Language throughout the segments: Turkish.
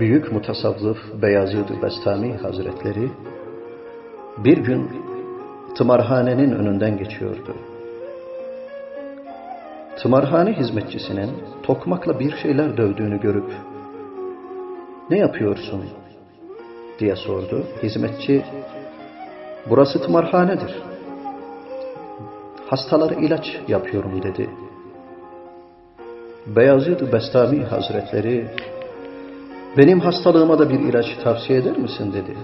büyük mutasavvıf Beyazıd-ı Bestami Hazretleri bir gün tımarhanenin önünden geçiyordu. Tımarhane hizmetçisinin tokmakla bir şeyler dövdüğünü görüp ne yapıyorsun diye sordu. Hizmetçi burası tımarhanedir. Hastalara ilaç yapıyorum dedi. Beyazıd Bestami Hazretleri benim hastalığıma da bir ilaç tavsiye eder misin dedi.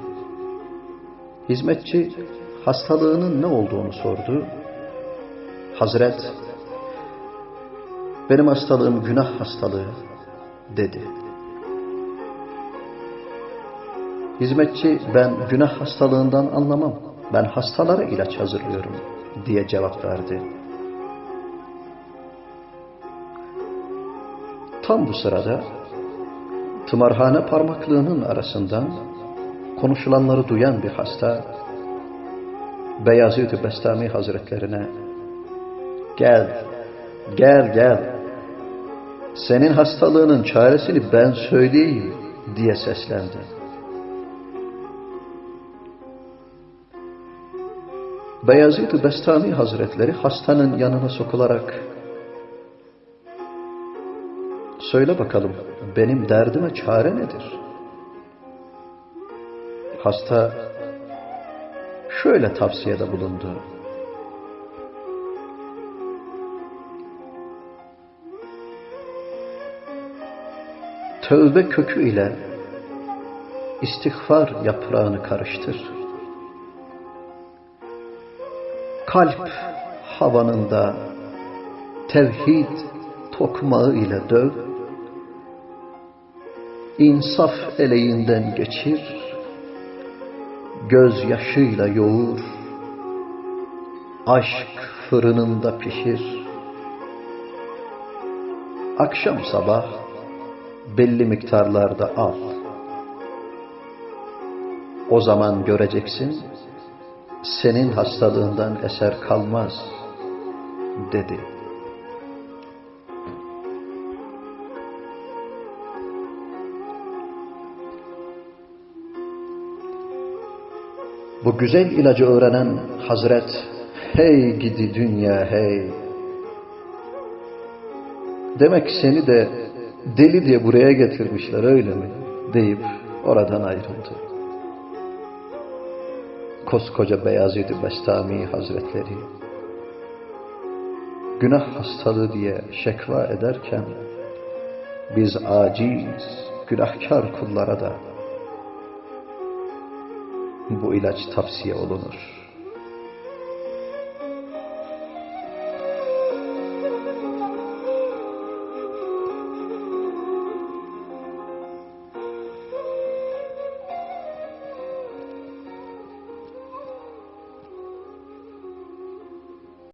Hizmetçi hastalığının ne olduğunu sordu. Hazret benim hastalığım günah hastalığı dedi. Hizmetçi ben günah hastalığından anlamam. Ben hastalara ilaç hazırlıyorum diye cevap verdi. Tam bu sırada tımarhane parmaklığının arasından konuşulanları duyan bir hasta Beyazıt-ı Bestami Hazretlerine gel, gel, gel senin hastalığının çaresini ben söyleyeyim diye seslendi. Beyazıt-ı Bestami Hazretleri hastanın yanına sokularak Söyle bakalım benim derdime çare nedir? Hasta şöyle tavsiyede bulundu. Tövbe kökü ile istiğfar yaprağını karıştır. Kalp havanında tevhid tokmağı ile döv, insaf eleğinden geçir, gözyaşıyla yoğur, aşk fırınında pişir. Akşam sabah belli miktarlarda al. O zaman göreceksin, senin hastalığından eser kalmaz, dedi. Bu güzel ilacı öğrenen Hazret, hey gidi dünya hey. Demek seni de deli diye buraya getirmişler öyle mi? deyip oradan ayrıldı. Koskoca Beyazıt-ı Bestami Hazretleri günah hastalığı diye şekva ederken biz aciz, günahkar kullara da bu ilaç tavsiye olunur.